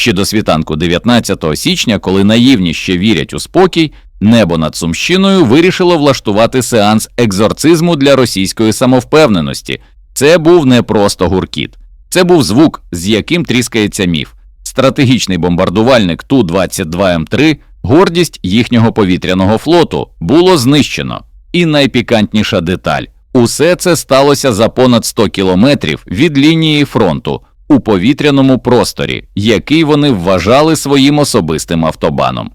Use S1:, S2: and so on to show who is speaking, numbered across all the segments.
S1: Ще до світанку 19 січня, коли наївні ще вірять у спокій, небо над Сумщиною вирішило влаштувати сеанс екзорцизму для російської самовпевненості. Це був не просто гуркіт, це був звук, з яким тріскається міф. Стратегічний бомбардувальник Ту-22М3, гордість їхнього повітряного флоту, було знищено. І найпікантніша деталь усе це сталося за понад 100 кілометрів від лінії фронту у повітряному просторі, який вони вважали своїм особистим автобаном.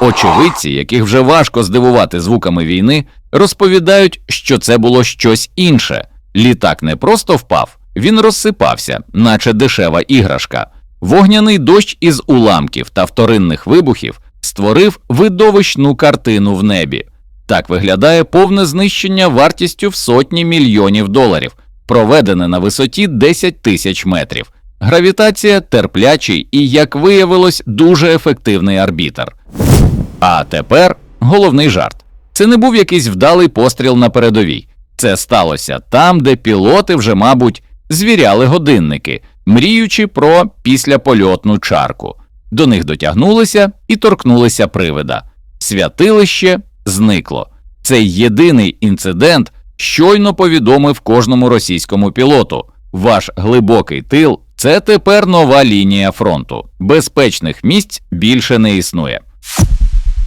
S1: Очевидці, яких вже важко здивувати звуками війни, розповідають, що це було щось інше. Літак не просто впав, він розсипався, наче дешева іграшка. Вогняний дощ із уламків та вторинних вибухів створив видовищну картину в небі. Так виглядає повне знищення вартістю в сотні мільйонів доларів, проведене на висоті 10 тисяч метрів. Гравітація терплячий і, як виявилось, дуже ефективний арбітр. А тепер головний жарт. Це не був якийсь вдалий постріл на передовій. Це сталося там, де пілоти вже, мабуть, звіряли годинники, мріючи про післяпольотну чарку. До них дотягнулися і торкнулися привида. Святилище зникло. Цей єдиний інцидент щойно повідомив кожному російському пілоту. Ваш глибокий тил це тепер нова лінія фронту. Безпечних місць більше не існує.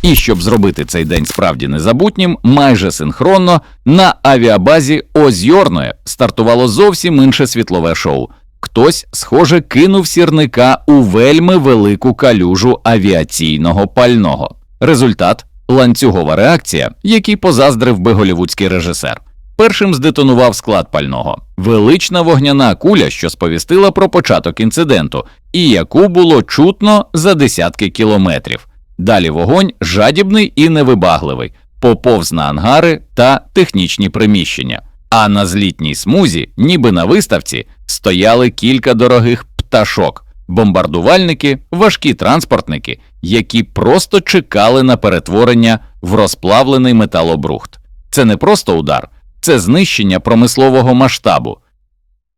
S1: І щоб зробити цей день справді незабутнім, майже синхронно на авіабазі Озьорної стартувало зовсім інше світлове шоу. Хтось, схоже, кинув сірника у вельми велику калюжу авіаційного пального. Результат ланцюгова реакція, який позаздрив би голівудський режисер. Першим здетонував склад пального велична вогняна куля, що сповістила про початок інциденту, і яку було чутно за десятки кілометрів. Далі вогонь жадібний і невибагливий, поповз на ангари та технічні приміщення. А на злітній смузі, ніби на виставці, стояли кілька дорогих пташок, бомбардувальники, важкі транспортники, які просто чекали на перетворення в розплавлений металобрухт. Це не просто удар, це знищення промислового масштабу.